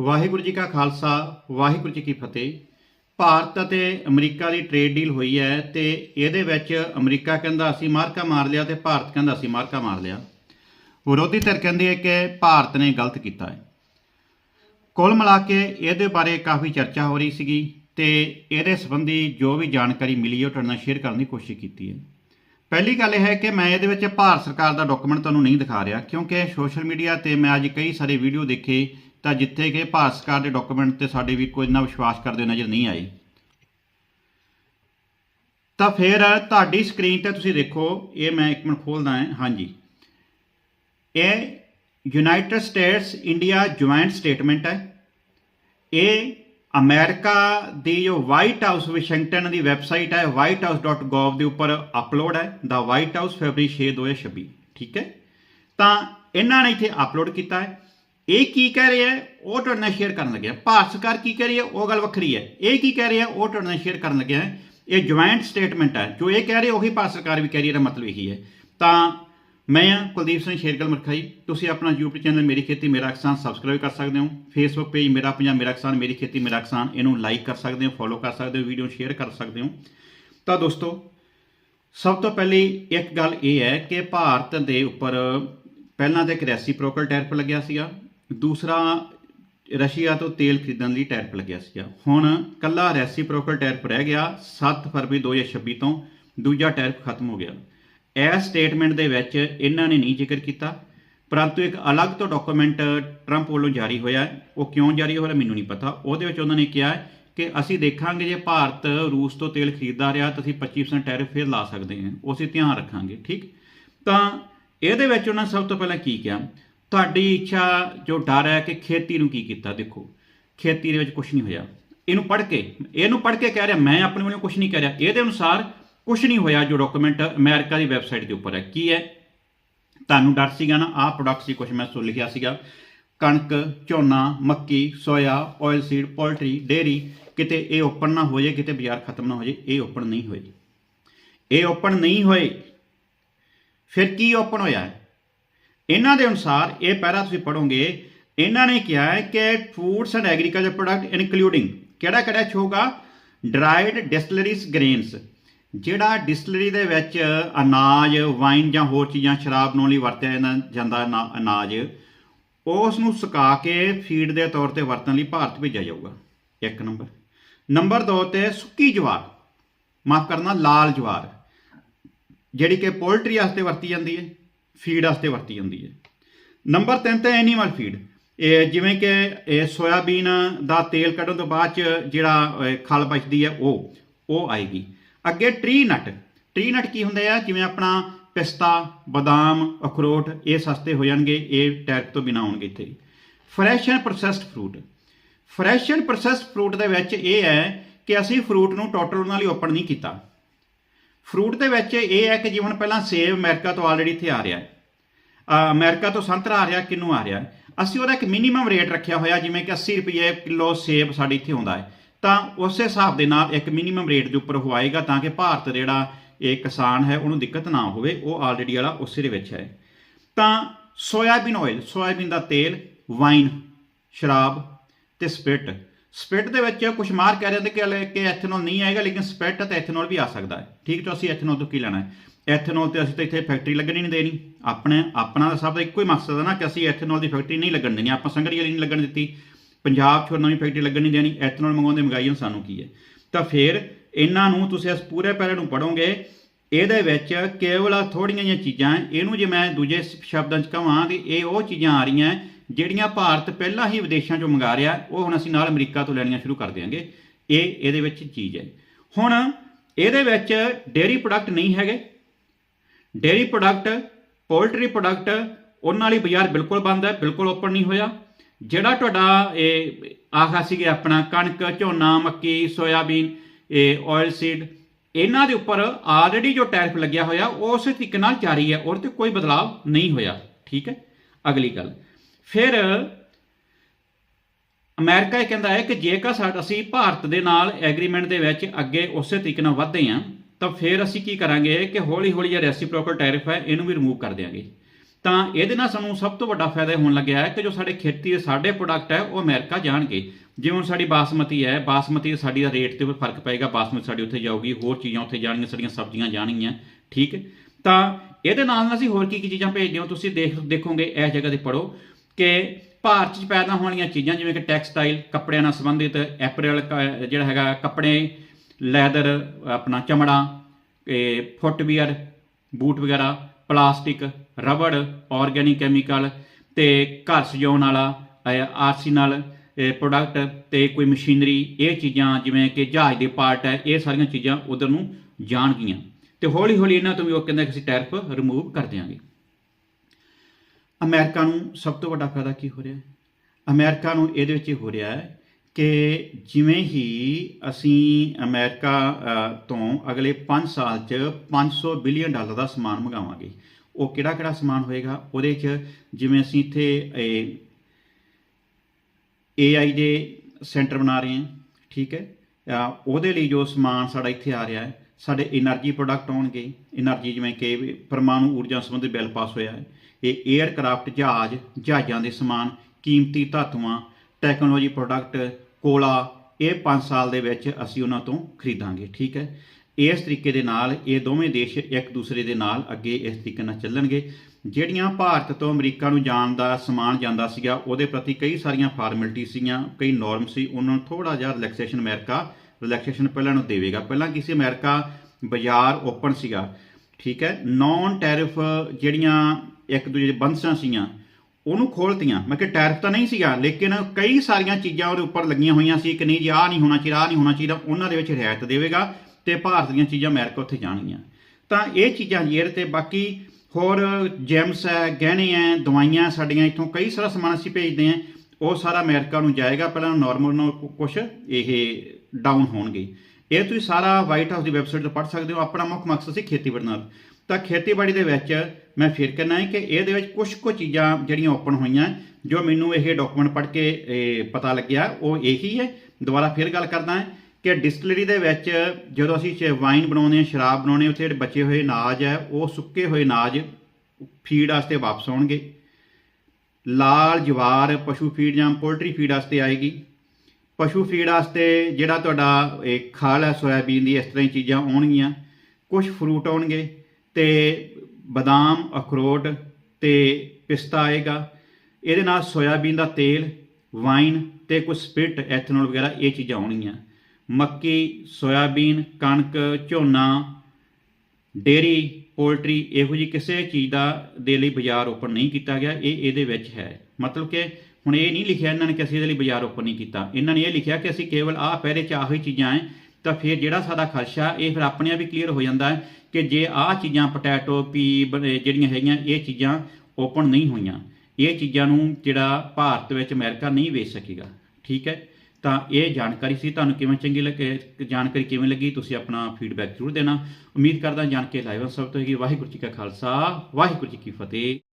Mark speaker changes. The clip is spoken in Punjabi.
Speaker 1: ਵਾਹਿਗੁਰੂ ਜੀ ਕਾ ਖਾਲਸਾ, ਵਾਹਿਗੁਰੂ ਜੀ ਕੀ ਫਤਿਹ। ਭਾਰਤ ਅਤੇ ਅਮਰੀਕਾ ਦੀ ਟ੍ਰੇਡ ਡੀਲ ਹੋਈ ਹੈ ਤੇ ਇਹਦੇ ਵਿੱਚ ਅਮਰੀਕਾ ਕਹਿੰਦਾ ਅਸੀਂ ਮਾਰਕਾ ਮਾਰ ਲਿਆ ਤੇ ਭਾਰਤ ਕਹਿੰਦਾ ਅਸੀਂ ਮਾਰਕਾ ਮਾਰ ਲਿਆ। ਵਿਰੋਧੀ ਧਿਰ ਕਹਿੰਦੀ ਹੈ ਕਿ ਭਾਰਤ ਨੇ ਗਲਤ ਕੀਤਾ ਹੈ। ਕੁੱਲ ਮਿਲਾ ਕੇ ਇਹਦੇ ਬਾਰੇ ਕਾਫੀ ਚਰਚਾ ਹੋ ਰਹੀ ਸੀਗੀ ਤੇ ਇਹਦੇ ਸੰਬੰਧੀ ਜੋ ਵੀ ਜਾਣਕਾਰੀ ਮਿਲੀ ਹੈ ਉਹ ਤੁਹਾਡੇ ਨਾਲ ਸ਼ੇਅਰ ਕਰਨ ਦੀ ਕੋਸ਼ਿਸ਼ ਕੀਤੀ ਹੈ। ਪਹਿਲੀ ਗੱਲ ਇਹ ਹੈ ਕਿ ਮੈਂ ਇਹਦੇ ਵਿੱਚ ਭਾਰਤ ਸਰਕਾਰ ਦਾ ਡਾਕੂਮੈਂਟ ਤੁਹਾਨੂੰ ਨਹੀਂ ਦਿਖਾ ਰਿਹਾ ਕਿਉਂਕਿ ਸੋਸ਼ਲ ਮੀਡੀਆ ਤੇ ਮੈਂ ਅੱਜ ਕਈ ਸਾਰੇ ਵੀਡੀਓ ਦੇਖੇ ਤਾਂ ਜਿੱਥੇ ਕਿ ਭਾਰਤ ਸਰਕਾਰ ਦੇ ਡਾਕੂਮੈਂਟ ਤੇ ਸਾਡੇ ਵੀ ਕੋਈ ਨਾ ਵਿਸ਼ਵਾਸ ਕਰਦੇ ਨਜ਼ਰ ਨਹੀਂ ਆਏ ਤਾਂ ਫਿਰ ਤੁਹਾਡੀ ਸਕਰੀਨ ਤੇ ਤੁਸੀਂ ਦੇਖੋ, ਇਹ ਮੈਂ ਇੱਕ ਮਿੰਟ ਖੋਲਦਾ ਹਾਂ। ਹਾਂਜੀ। ਇਹ United States India joint statement ਹੈ। ਇਹ ਅਮਰੀਕਾ ਦੀ ਜੋ ਵਾਈਟ ਹਾਊਸ ਵਾਸ਼ਿੰਗਟਨ ਦੀ ਵੈਬਸਾਈਟ ਹੈ, whitehouse.gov ਦੇ ਉੱਪਰ ਅਪਲੋਡ ਹੈ। ਦਾ ਵਾਈਟ ਹਾਊਸ ਫੈਬਰੀ 6 2026 ਠੀਕ ਹੈ? ਤਾਂ ਇਹਨਾਂ ਨੇ ਇੱਥੇ ਅਪਲੋਡ ਕੀਤਾ ਹੈ। ਇਹ ਕੀ ਕਹਿ ਰਿਹਾ ਉਹ ਤੁਹਾਡੇ ਨਾਲ ਸ਼ੇਅਰ ਕਰਨ ਲੱਗਿਆ। ਭਾਰਤ ਸਰਕਾਰ ਕੀ ਕਹਿ ਰਹੀ ਹੈ? ਉਹ ਗੱਲ ਵੱਖਰੀ ਹੈ। ਇਹ ਕੀ ਕਹਿ ਰਿਹਾ? ਉਹ ਤੁਹਾਡੇ ਨਾਲ ਸ਼ੇਅਰ ਕਰਨ ਲੱਗਿਆ ਇਹ ਜੁਆਇੰਟ ਸਟੇਟਮੈਂਟ ਹੈ। ਜੋ ਇਹ ਕਹਿ ਰਹੇ, ਉਹੀ ਭਾਰਤ ਸਰਕਾਰ ਵੀ ਕਹਿ ਰਹੀ ਹੈ, ਇਹਦਾ ਮਤਲਬ ਇਹੀ ਹੈ। ਤਾਂ ਮੈਂ ਹਾਂ ਕੁਲਦੀਪ ਸਿੰਘ ਸ਼ੇਰਗਲ ਮਰਖਾਈ ਤੁਸੀਂ ਆਪਣਾ YouTube ਚੈਨਲ ਮੇਰੀ ਖੇਤੀ, ਮੇਰਾ ਕਿਸਾਨ ਸਬਸਕ੍ਰਾਈਬ ਕਰ ਸਕਦੇ ਹੋ। Facebook ਪੇਜ ਮੇਰਾ ਪੰਜਾਬ, ਮੇਰਾ ਕਿਸਾਨ, ਮੇਰੀ ਖੇਤੀ, ਮੇਰਾ ਕਿਸਾਨ। ਇਹਨੂੰ ਲਾਈਕ ਕਰ ਸਕਦੇ ਹੋ ਫੋਲੋ ਕਰ ਸਕਦੇ ਹੋ ਵੀਡੀਓ ਸ਼ੇਅਰ ਕਰ ਸਕਦੇ ਹੋ। ਤਾਂ ਦੋਸਤੋ, ਸਭ ਤੋਂ ਪਹਿਲੀ ਇੱਕ ਗੱਲ ਇਹ ਹੈ ਕਿ ਭਾਰਤ ਦੇ ਉੱਪਰ ਪਹਿਲਾਂ ਤਾਂ ਇੱਕ ਰੈਸੀਪ੍ਰੋਕਲ ਟੈਰਿਫ ਲੱਗਿਆ ਸੀਗਾ। ਦੂਸਰਾ, ਰਸ਼ੀਆ ਤੋਂ ਤੇਲ ਖਰੀਦਣ ਲਈ ਟੈਰਿਫ ਲੱਗਿਆ ਸੀਗਾ। ਹੁਣ ਕੱਲਾ ਰੈਸੀਪ੍ਰੋਕਲ ਟੈਰਿਫ ਰਹਿ ਗਿਆ 7 ਫਰਵਰੀ 2026 ਤੋਂ ਦੂਜਾ ਟੈਰਿਫ ਖਤਮ ਹੋ ਗਿਆ। ਇਹ ਸਟੇਟਮੈਂਟ ਦੇ ਵਿੱਚ ਇਹਨਾਂ ਨੇ ਨਹੀਂ ਜ਼ਿਕਰ ਕੀਤਾ, ਪਰੰਤੂ ਇੱਕ ਅਲੱਗ ਤੋਂ ਡਾਕੂਮੈਂਟ ਟਰੰਪ ਵੱਲੋਂ ਜਾਰੀ ਹੋਇਆ ਹੈ। ਉਹ ਕਿਉਂ ਜਾਰੀ ਹੋਇਆ ਮੈਨੂੰ ਨਹੀਂ ਪਤਾ। ਉਹਦੇ ਵਿੱਚ ਉਹਨਾਂ ਨੇ ਕਿਹਾ ਕਿ ਅਸੀਂ ਦੇਖਾਂਗੇ ਜੇ ਭਾਰਤ ਰੂਸ ਤੋਂ ਤੇਲ ਖਰੀਦਦਾ ਰਿਹਾ ਤਾਂ ਅਸੀਂ 25% ਟੈਰਿਫ ਫਿਰ ਲਾ ਸਕਦੇ ਹਾਂ। ਉਹ ਅਸੀਂ ਧਿਆਨ ਰੱਖਾਂਗੇ, ਠੀਕ? ਤਾਂ ਇਹਦੇ ਵਿੱਚ ਉਹਨਾਂ ਸਭ ਤੋਂ ਪਹਿਲਾਂ ਕੀ ਕਿਹਾ? ਤੁਹਾਡੀ ਇੱਛਾ, ਜੋ ਡਰ ਹੈ ਕਿ ਖੇਤੀ ਨੂੰ ਕੀ ਕੀਤਾ, ਦੇਖੋ। ਖੇਤੀ ਦੇ ਵਿੱਚ ਕੁਝ ਨਹੀਂ ਹੋਇਆ। ਇਹਨੂੰ ਪੜ੍ਹ ਕੇ, ਇਹਨੂੰ ਪੜ੍ਹ ਕੇ ਕਹਿ ਰਿਹਾ, ਮੈਂ ਆਪਣੇ ਵੱਲੋਂ ਕੁਝ ਨਹੀਂ ਕਹਿ ਰਿਹਾ। ਇਹਦੇ ਅਨੁਸਾਰ ਕੁਝ ਨਹੀਂ ਹੋਇਆ ਜੋ ਡਾਕੂਮੈਂਟ ਅਮਰੀਕਾ ਦੀ ਵੈਬਸਾਈਟ ਦੇ ਉੱਪਰ ਹੈ। ਕੀ ਹੈ? ਤੁਹਾਨੂੰ ਡਰ ਸੀਗਾ ਨਾ? ਆਹ ਪ੍ਰੋਡਕਟ ਸੀ ਕੁਝ ਮੈਂ ਸੋ ਲਿਖਿਆ ਸੀਗਾ। ਕਣਕ, ਝੋਨਾ, ਮੱਕੀ, soya oil seed poultry dairy ਕਿਤੇ ਇਹ ਓਪਨ ਨਾ ਹੋ ਜਾਏ ਕਿਤੇ ਬਾਜ਼ਾਰ ਖਤਮ ਨਾ ਹੋ ਜਾਏ ਇਹ ਓਪਨ ਨਹੀਂ ਹੋਏ। ਇਹ ਓਪਨ ਨਹੀਂ ਹੋਏ। ਫਿਰ ਕੀ ਓਪਨ ਹੋਇਆ? ਇਹਨਾਂ ਦੇ ਅਨੁਸਾਰ ਇਹ ਪਹਿਰਾ ਤੁਸੀਂ ਪੜੋਗੇ ਇਹਨਾਂ ਨੇ ਕਿਹਾ ਹੈ ਕਿ foods and agriculture product including ਕਿਹੜਾ ਕਿਹੜਾ ਚ ਹੋਊਗਾ? ਡਰਾਈਡ ਡਿਸਟਿਲਰੀਜ਼ ਗ੍ਰੇਨਸ ਜਿਹੜਾ ਡਿਸਟਿਲਰੀ ਦੇ ਵਿੱਚ ਅਨਾਜ ਵਾਈਨ ਜਾਂ ਹੋਰ ਚੀਜ਼ਾਂ ਸ਼ਰਾਬ ਬਣਾਉਣ ਲਈ ਵਰਤਿਆ ਜਾਂਦਾ- ਜਾਂਦਾ ਅਨਾ- ਅਨਾਜ ਉਸ ਨੂੰ ਸੁਕਾ ਕੇ ਫੀਡ ਦੇ ਤੌਰ ਤੇ ਵਰਤਣ ਲਈ ਭਾਰਤ ਭੇਜਿਆ ਜਾਊਗਾ। ਇੱਕ ਨੰਬਰ। ਨੰਬਰ 2 ਤੇ ਸੁੱਕੀ ਜਵਾਰ। ਮਾਫ ਕਰਨਾ, ਲਾਲ ਜਵਾਰ। ਜਿਹੜੀ ਕਿ ਪੋਲਟਰੀ ਵਾਸਤੇ ਵਰਤੀ ਜਾਂਦੀ ਹੈ। ਫੀਡ ਵਾਸਤੇ ਵਰਤੀ ਜਾਂਦੀ ਹੈ। ਨੰਬਰ 3 ਤੇ ਐਨੀਮਲ ਫੀਡ ਇਹ ਜਿਵੇਂ ਕਿ ਇਹ ਸੋਇਆਬੀਨ ਦਾ ਤੇਲ ਕੱਢਣ ਤੋਂ ਬਾਅਦ ਚ ਜਿਹੜਾ ਖਲ ਬਚਦੀ ਹੈ, ਉਹ ਉਹ ਆਏਗੀ। ਅੱਗੇ ਟ੍ਰੀ ਨਟ ਟਰੀ ਨਟ ਕੀ ਹੁੰਦੇ ਆ? ਜਿਵੇਂ ਆਪਣਾ ਪਿਸਤਾ, ਬਦਾਮ, ਅਖਰੋਟ, ਇਹ ਸਸਤੇ ਹੋ ਜਾਣਗੇ, ਇਹ ਟੈਕ ਤੋਂ ਬਿਨਾ ਆਉਣਗੇ ਇੱਥੇ। Fresh and processed fruit fresh and processed fruit ਦੇ ਵਿੱਚ ਇਹ ਹੈ ਕਿ ਅਸੀਂ ਫਰੂਟ ਨੂੰ ਟੋਟਲ ਉਹਨਾਂ ਲਈ ਓਪਨ ਨਹੀਂ ਕੀਤਾ। ਫਰੂਟ ਦੇ ਵਿੱਚ ਇਹ ਹੈ ਕਿ ਜਿਵੇਂ ਪਹਿਲਾਂ ਸੇਬ ਅਮਰੀਕਾ ਤੋਂ ਆਲਰੇਡੀ ਇੱਥੇ ਆ ਰਿਹਾ ਹੈ। ਅਮਰੀਕਾ ਤੋਂ ਸੰਤਰਾ ਆ ਰਿਹਾ ਕਿੰਨੂੰ ਆ ਰਿਹਾ ਅਸੀਂ ਉਹਦਾ ਇੱਕ ਮਿਨੀਮਮ ਰੇਟ ਰੱਖਿਆ ਹੋਇਆ, ਜਿਵੇਂ ਕਿ 80 ਰੁਪਏ ਕਿਲੋ ਸੇਬ ਸਾਡੇ ਇੱਥੇ ਆਉਂਦਾ ਹੈ। ਤਾਂ ਉਸੇ ਹਿਸਾਬ ਦੇ ਨਾਲ ਇੱਕ ਮਿਨੀਮਮ ਰੇਟ ਦੇ ਉੱਪਰ ਉਹ ਤਾਂ ਕਿ ਭਾਰਤ ਜਿਹੜਾ ਇਹ ਕਿਸਾਨ ਹੈ, ਉਹਨੂੰ ਦਿੱਕਤ ਨਾ ਹੋਵੇ, ਉਹ ਆਲਰੇਡੀ ਵਾਲਾ ਉਸੇ ਦੇ ਵਿੱਚ ਹੈ। ਤਾਂ ਸੋਇਆਬੀਨ ਆਇਲ ਸੋਇਆਬੀਨ ਦਾ ਤੇਲ ਵਾਈਨ ਸ਼ਰਾਬ ਤੇ ਸਪਿਰਟ ਸਪਿਰਟ ਦੇ ਵਿੱਚ ਕੁਝ ਮਾਰ ਕਹਿ ਰਹੇ ਨੇ ਕਿ ਹਲੇ ਕਿ ਐਥਨੋਲ ਨਹੀਂ ਆਏਗਾ, ਲੇਕਿਨ ਸਪਿਰਟ ਤੇ ਐਥਨੋਲ ਵੀ ਆ ਸਕਦਾ ਹੈ। ਠੀਕ ਤਾਂ ਅਸੀਂ ਐਥਨੋਲ ਤੋਂ ਕੀ ਲੈਣਾ ਹੈ? ਐਥਨੋਲ ਤੇ ਅਸੀਂ ਤਾਂ ਇੱਥੇ ਫੈਕਟਰੀ ਲੱਗਣੀ ਨਹੀਂ ਦੇਣੀ। ਆਪਣੇ, ਆਪਣਾ ਤਾਂ ਸਭ ਦਾ ਇੱਕੋ ਹੀ ਮਕਸਦ ਹੈ ਨਾ ਕਿ ਅਸੀਂ ਐਥਨੋਲ ਦੀ ਫੈਕਟਰੀ ਨਹੀਂ ਲੱਗਣ ਦੇਣੀ। ਆਪਾਂ ਸੰਗੜੀ ਵਾਲੀ ਨਹੀਂ ਲੱਗਣ ਦਿੱਤੀ। ਪੰਜਾਬ 'ਚ ਹੋਰ ਨਵੀਂ ਫੈਕਟਰੀ ਲੱਗਣ ਨਹੀਂ ਦੇਣੀ। ਐਥਨੋਲ ਮੰਗਵਾਉਂਦੇ ਮੰਗਾਈਆਂ ਸਾਨੂੰ ਕੀ ਹੈ? ਤਾਂ ਫਿਰ ਇਹਨਾਂ ਨੂੰ ਤੁਸੀਂ ਇਸ ਪੂਰੇ ਪਹਿਰੇ ਨੂੰ ਪੜੋਗੇ ਇਹਦੇ ਵਿੱਚ ਕੇਵਲ ਥੋੜੀਆਂ ਜਿਹੀਆਂ ਚੀਜ਼ਾਂ ਇਹਨੂੰ ਜੇ ਮੈਂ ਦੂਜੇ ਸ਼ਬਦਾਂ 'ਚ ਕਹਾਂ ਕਿ ਇਹ ਉਹ ਚੀਜ਼ਾਂ ਆ ਰਹੀਆਂ ਜਿਹੜੀਆਂ ਭਾਰਤ ਪਹਿਲਾਂ ਹੀ ਵਿਦੇਸ਼ਾਂ 'ਚੋਂ ਮੰਗਾ ਰਿਹਾ, ਉਹ ਹੁਣ ਅਸੀਂ ਨਾਲ ਅਮਰੀਕਾ ਤੋਂ ਲੈਣੀਆਂ ਸ਼ੁਰੂ ਕਰ ਦਿਆਂਗੇ। ਇਹ ਇਹਦੇ ਵਿੱਚ ਚੀਜ਼ ਹੈ। ਹੁਣ ਇਹਦੇ ਵਿੱਚ ਡੇਅਰੀ ਪ੍ਰੋਡਕਟ ਨਹੀਂ ਹੈਗੇ। ਡੇਅਰੀ ਪ੍ਰੋਡਕਟ, ਪੋਲਟਰੀ ਪ੍ਰੋਡਕਟ, ਉਹਨਾਂ ਲਈ ਬਾਜ਼ਾਰ ਬਿਲਕੁਲ ਬੰਦ ਹੈ, ਬਿਲਕੁਲ ਓਪਨ ਨਹੀਂ ਹੋਇਆ। ਜਿਹੜਾ ਤੁਹਾਡਾ ਇਹ ਆਖਾ ਸੀਗੇ ਆਪਣਾ ਕਣਕ, ਝੋਨਾ, ਮੱਕੀ, ਸੋਇਆਬੀਨ, ਇਹ ਆਇਲ ਸੀਡ ਇਹਨਾਂ ਦੇ ਉੱਪਰ ਆਲਰੇਡੀ ਜੋ ਟੈਰਿਫ ਲੱਗਿਆ ਹੋਇਆ ਉਹ ਉਸੇ ਤਰੀਕੇ ਨਾਲ ਜਾਰੀ ਹੈ ਔਰ ਤੇ ਕੋਈ ਬਦਲਾਅ ਨਹੀਂ ਹੋਇਆ। ਠੀਕ ਹੈ? ਅਗਲੀ ਗੱਲ। ਫਿਰ ਅਮਰੀਕਾ ਇਹ ਕਹਿੰਦਾ ਹੈ ਕਿ ਜੇਕਰ ਸਾਡ ਅਸੀਂ ਭਾਰਤ ਦੇ ਨਾਲ ਐਗਰੀਮੈਂਟ ਦੇ ਵਿੱਚ ਅੱਗੇ ਉਸੇ ਤਰੀਕੇ ਨਾਲ ਵਧਦੇ ਹਾਂ, ਤਾਂ ਫਿਰ ਅਸੀਂ ਕੀ ਕਰਾਂਗੇ ਕਿ ਹੌਲੀ ਹੌਲੀ ਜਿਹੜਾ ਰੈਸਿਪਰੋਕਲ ਟੈਰਿਫ ਹੈ, ਇਹਨੂੰ ਵੀ ਰਿਮੂਵ ਕਰ ਦਿਆਂਗੇ। ਤਾਂ ਇਹਦੇ ਨਾਲ ਸਾਨੂੰ ਸਭ ਤੋਂ ਵੱਡਾ ਫਾਇਦਾ ਹੋਣ ਲੱਗਿਆ ਹੈ ਕਿ ਜੋ ਸਾਡੇ ਖੇਤੀ ਦੇ ਸਾਡੇ ਪ੍ਰੋਡਕਟ ਹੈ, ਉਹ ਅਮਰੀਕਾ ਜਾਣਗੇ। ਜਿਵੇਂ ਹੁਣ ਸਾਡੀ ਬਾਸਮਤੀ ਹੈ, ਬਾਸਮਤੀ ਸਾਡੀ ਦਾ ਰੇਟ ਤੇ ਵੀ ਫ਼ਰਕ ਪਏਗਾ, ਬਾਸਮਤੀ ਸਾਡੀ ਉੱਥੇ ਜਾਊਗੀ, ਹੋਰ ਚੀਜ਼ਾਂ ਉੱਥੇ ਜਾਣਗੀਆਂ, ਸਾਡੀਆਂ ਸਬਜ਼ੀਆਂ ਜਾਣਗੀਆਂ, ਠੀਕ? ਤਾਂ ਇਹਦੇ ਨਾਲ ਨਾਲ ਅਸੀਂ ਹੋਰ ਕੀ ਕੀ ਚੀਜ਼ਾਂ ਭੇਜਦੇ ਹਾਂ, ਤੁਸੀਂ ਦੇਖ ਦੇਖੋਗੇ, ਇਹ ਜਗ੍ਹਾ ਤੇ ਪੜੋ ਕਿ ਭਾਰਤ 'ਚ ਪੈਦਾ ਹੋਣ ਵਾਲੀਆਂ ਚੀਜ਼ਾਂ ਜਿਵੇਂ ਕਿ ਟੈਕਸਟਾਈਲ, ਕੱਪੜਿਆਂ ਨਾਲ ਸੰਬੰਧਿਤ ਐਪਰਲ ਜਿਹੜਾ ਹੈਗਾ ਕੱਪੜੇ, ਲੈਦਰ, ਆਪਣਾ ਚਮੜਾ ਇਹ ਫੁੱਟਵੀਅਰ ਬੂਟ ਵਗੈਰਾ, ਪਲਾਸਟਿਕ, ਰਬੜ ਆਰਗੈਨਿਕ ਕੈਮੀਕਲ ਤੇ ਘਰ ਸਜਾਉਣ ਵਾਲਾ ਆਰਸੀ ਨਾਲ ਪ੍ਰੋਡਕਟ ਤੇ ਕੋਈ ਮਸ਼ੀਨਰੀ ਇਹ ਚੀਜ਼ਾਂ ਜਿਵੇਂ ਕਿ ਜਹਾਜ਼ ਦੇ ਪਾਰਟ ਹੈ, ਇਹ ਸਾਰੀਆਂ ਚੀਜ਼ਾਂ ਉਧਰ ਨੂੰ ਜਾਣਗੀਆਂ। ਤੇ ਹੌਲੀ ਹੌਲੀ ਇਹਨਾਂ ਤੋਂ ਵੀ ਉਹ ਕਹਿੰਦਾ ਕਿ ਅਸੀਂ ਟੈਰਿਫ ਰਿਮੂਵ ਕਰ ਦਿਆਂਗੇ। ਅਮਰੀਕਾ ਨੂੰ ਸਭ ਤੋਂ ਵੱਡਾ ਫਾਇਦਾ ਕੀ ਹੋ ਰਿਹਾ ਹੈ? ਅਮਰੀਕਾ ਨੂੰ ਇਹਦੇ ਵਿੱਚ ਹੋ ਰਿਹਾ ਹੈ ਕਿ ਜਿਵੇਂ ਹੀ ਅਸੀਂ ਅਮਰੀਕਾ ਤੋਂ ਅਗਲੇ 5 ਸਾਲ 'ਚ 500 ਬਿਲੀਅਨ ਡਾਲਰ ਦਾ ਸਮਾਨ ਮੰਗਾਵਾਂਗੇ, ਉਹ ਕਿਹੜਾ ਕਿਹੜਾ ਸਮਾਨ ਹੋਏਗਾ? ਉਹਦੇ 'ਚ ਜਿਵੇਂ ਅਸੀਂ ਇੱਥੇ AI ਦੇ ਸੈਂਟਰ ਬਣਾ ਰਹੇ ਹਾਂ, ਠੀਕ ਹੈ? ਉਹਦੇ ਲਈ ਜੋ ਸਮਾਨ ਸਾਡਾ ਇੱਥੇ ਆ ਰਿਹਾ ਹੈ ਸਾਡੇ એનર્ਜੀ ਪ੍ਰੋਡਕਟ ਆਉਣਗੇ એનર્ਜੀ ਜਿਵੇਂ ਕਿ ਪਰਮਾਣੂ ਊਰਜਾ ਸੰਬੰਧੀ ਬਿੱਲ ਪਾਸ ਹੋਇਆ ਹੈ, ਇਹ 에ਅਰਕ੍ਰਾਫਟ ਜਹਾਜ਼, ਜਹਾਜ਼ਾਂ ਦੇ ਸਮਾਨ, ਕੀਮਤੀ ਧਾਤੂਆਂ ਟੈਕਨੋਲੋਜੀ ਪ੍ਰੋਡਕਟ ਕੋਲਾ, ਇਹ 5 ਸਾਲ ਦੇ ਵਿੱਚ ਅਸੀਂ ਉਹਨਾਂ ਤੋਂ ਖਰੀਦਾਂਗੇ, ਠੀਕ ਹੈ? ਇਸ ਤਰੀਕੇ ਦੇ ਨਾਲ ਇਹ ਦੋਵੇਂ ਦੇਸ਼ ਇੱਕ ਦੂਸਰੇ ਦੇ ਨਾਲ ਅੱਗੇ ਇਸ ਤਰੀਕੇ ਨਾਲ ਚੱਲਣਗੇ। ਜਿਹੜੀਆਂ ਭਾਰਤ ਤੋਂ ਅਮਰੀਕਾ ਨੂੰ ਜਾਣ ਦਾ ਸਮਾਨ ਜਾਂਦਾ ਸੀਗਾ, ਉਹਦੇ ਪ੍ਰਤੀ ਕਈ ਸਾਰੀਆਂ ਫਾਰਮੈਲਿਟੀ ਸੀਗੀਆਂ, ਕਈ ਨਾਰਮ ਸੀ, ਉਹਨਾਂ ਨੂੰ ਥੋੜਾ ਜਿਹਾ ਰਿਲੈਕਸੇਸ਼ਨ ਅਮਰੀਕਾ ਰਿਲੈਕਸੇਸ਼ਨ ਪਹਿਲਾਂ ਨੂੰ ਦੇਵੇਗਾ। ਪਹਿਲਾਂ ਕਿਸੇ ਅਮਰੀਕਾ ਬਾਜ਼ਾਰ ਓਪਨ ਸੀਗਾ। ਠੀਕ ਹੈ? ਨਾਨ ਟੈਰਿਫ ਜਿਹੜੀਆਂ ਇੱਕ ਦੂਜੇ ਦੇ ਬੰਦਸ਼ਾਂ ਸੀਗੀਆਂ, ਉਹਨੂੰ ਖੋਲਤੀਆਂ। ਮੈਂ ਕਿ ਟੈਰਿਫ ਤਾਂ ਨਹੀਂ ਸੀਗਾ, ਲੇਕਿਨ ਕਈ ਸਾਰੀਆਂ ਚੀਜ਼ਾਂ ਉਹਦੇ ਉੱਪਰ ਲੱਗੀਆਂ ਹੋਈਆਂ ਸੀ ਕਿ ਨਹੀਂ, ਜੀ ਆਹ ਨਹੀਂ ਹੋਣਾ ਚਾਹੀਦਾ, ਆਹ ਨਹੀਂ ਹੋਣਾ ਚਾਹੀਦਾ, ਉਹਨਾਂ ਦੇ ਵਿੱਚ ਰਿਆਇਤ ਦੇਵੇਗਾ ਤੇ ਭਾਰਤ ਦੀਆਂ ਚੀਜ਼ਾਂ ਅਮਰੀਕਾ ਉੱਥੇ ਜਾਣਗੀਆਂ। ਤਾਂ ਇਹ ਚੀਜ਼ਾਂ ਜੇਰ ਤੇ ਬਾਕੀ ਹੋਰ ਜੈਮਸ ਹੈ, ਗਹਿਣੇ ਹੈ, ਦਵਾਈਆਂ ਸਾਡੀਆਂ, ਇੱਥੋਂ ਕਈ ਸਾਰਾ ਸਮਾਨ ਅਸੀਂ ਭੇਜਦੇ ਹਾਂ। ਉਹ ਸਾਰਾ ਅਮਰੀਕਾ ਨੂੰ ਜਾਏਗਾ, ਪਹਿਲਾਂ ਨਾਰਮਲ ਨੂੰ ਕੁਝ ਇਹ ਡਾਊਨ ਹੋਣਗੇ। ਇਹ ਤੁਸੀਂ ਸਾਰਾ ਵਾਈਟ ਹਾਊਸ ਦੀ ਵੈਬਸਾਈਟ ਤੋਂ ਪੜ੍ਹ ਸਕਦੇ ਹੋ, ਆਪਣਾ ਮੁੱਖ ਮਕਸਦ ਸੀ ਖੇਤੀਬਾੜੀ ਨਾਲ। ਤਾਂ ਖੇਤੀਬਾੜੀ ਦੇ ਵਿੱਚ ਮੈਂ ਫਿਰ ਕਹਿਣਾ ਹੈ ਕਿ ਇਹਦੇ ਵਿੱਚ ਕੁਝ ਕੁ ਚੀਜ਼ਾਂ ਜਿਹੜੀਆਂ ਓਪਨ ਹੋਈਆਂ, ਜੋ ਮੈਨੂੰ ਇਹ ਡਾਕੂਮੈਂਟ ਪੜ੍ਹ ਕੇ ਪਤਾ ਲੱਗਿਆ, ਉਹ ਇਹੀ ਹੈ। ਦੁਬਾਰਾ ਫਿਰ ਗੱਲ ਕਰਦਾ ਹਾਂ ਕਿ ਡਿਸਟਿਲਰੀ ਦੇ ਵਿੱਚ ਜਦੋਂ ਅਸੀਂ ਵਾਈਨ ਬਣਾਉਂਦੇ ਹਾਂ, ਸ਼ਰਾਬ ਬਣਾਉਂਦੇ ਹਾਂ, ਉੱਥੇ ਜਿਹੜੇ ਬਚੇ ਹੋਏ ਅਨਾਜ ਹੈ, ਉਹ ਸੁੱਕੇ ਹੋਏ ਅਨਾਜ ਫੀਡ ਵਾਸਤੇ ਵਾਪਸ ਆਉਣਗੇ। ਲਾਲ ਜਵਾਰ, ਪਸ਼ੂ ਫੀਡ ਜਾਂ ਪੋਲਟਰੀ ਫੀਡ ਵਾਸਤੇ ਆਏਗੀ। ਪਸ਼ੂ ਫੀਡ ਵਾਸਤੇ ਜਿਹੜਾ ਤੁਹਾਡਾ ਇਹ ਖਾਲ ਹੈ, ਸੋਇਆਬੀਨ ਦੀ ਇਸ ਤਰ੍ਹਾਂ ਦੀ ਚੀਜ਼ਾਂ ਆਉਣਗੀਆਂ। ਕੁਝ ਫਰੂਟ ਆਉਣਗੇ ਤੇ ਬਦਾਮ, ਅਖਰੋਟ ਤੇ ਪਿਸਤਾ ਆਏਗਾ। ਇਹਦੇ ਨਾਲ ਸੋਇਆਬੀਨ ਦਾ ਤੇਲ, ਵਾਈਨ ਤੇ ਕੁਝ ਸਪਿਰਟ ਐਥਨੋਲ ਵਗੈਰਾ ਇਹ ਚੀਜ਼ਾਂ ਆਉਣਗੀਆਂ। ਮੱਕੀ, ਸੋਇਆਬੀਨ, ਕਣਕ, ਝੋਨਾ ਡੇਰੀ ਪੋਲਟਰੀ, ਇਹੋ ਜੀ ਕਿਸੇ ਚੀਜ਼ ਦਾ ਦੇ ਲਈ ਬਾਜ਼ਾਰ ਓਪਨ ਨਹੀਂ ਕੀਤਾ ਗਿਆ। ਇਹ ਇਹਦੇ ਵਿੱਚ ਹੈ। ਮਤਲਬ ਕਿ ਹੁਣ ਇਹ ਨਹੀਂ ਲਿਖਿਆ ਇਹਨਾਂ ਨੇ ਕਿ ਅਸੀਂ ਇਹਦੇ ਲਈ ਬਾਜ਼ਾਰ ਓਪਨ ਨਹੀਂ ਕੀਤਾ। ਇਹਨਾਂ ਨੇ ਇਹ ਲਿਖਿਆ ਕਿ ਅਸੀਂ ਕੇਵਲ ਆਹ ਪਹਿਰੇ ਚ ਆਹੀ ਚੀਜ਼ਾਂ ਹੈ ਤਾਂ ਫਿਰ ਜਿਹੜਾ ਸਾਡਾ ਖਰਚਾ, ਇਹ ਫਿਰ ਆਪਣੇ ਆਪ ਵੀ ਕਲੀਅਰ ਹੋ ਜਾਂਦਾ ਹੈ ਕਿ ਜੇ ਆਹ ਚੀਜ਼ਾਂ ਪੋਟੈਟੋ ਪੀ, ਬ- ਜਿਹੜੀਆਂ ਹੈਗੀਆਂ, ਇਹ ਚੀਜ਼ਾਂ ਓਪਨ ਨਹੀਂ ਹੋਈਆਂ। ਇਹ ਚੀਜ਼ਾਂ ਨੂੰ ਜਿਹੜਾ ਭਾਰਤ ਵਿੱਚ ਅਮਰੀਕਾ ਨਹੀਂ ਵੇਚ ਸਕੇਗਾ। ਠੀਕ ਹੈ ਤਾਂ ਇਹ ਜਾਣਕਾਰੀ ਸੀ। ਤੁਹਾਨੂੰ ਕਿਵੇਂ ਚੰਗੀ ਲੱਗੇ, ਜਾਣਕਾਰੀ ਕਿਵੇਂ ਲੱਗੀ, ਤੁਸੀਂ ਆਪਣਾ ਫੀਡਬੈਕ ਜ਼ਰੂਰ ਦੇਣਾ। ਉਮੀਦ ਕਰਦਾ ਜਾਣ ਕੇ ਲਾਈਵ ਸਭ ਤੋਂ ਹੈਗੀ ਵਾਹਿਗੁਰੂ ਜੀ ਕਾ ਖਾਲਸਾ, ਵਾਹਿਗੁਰੂ ਜੀ ਕੀ ਫਤਿਹ।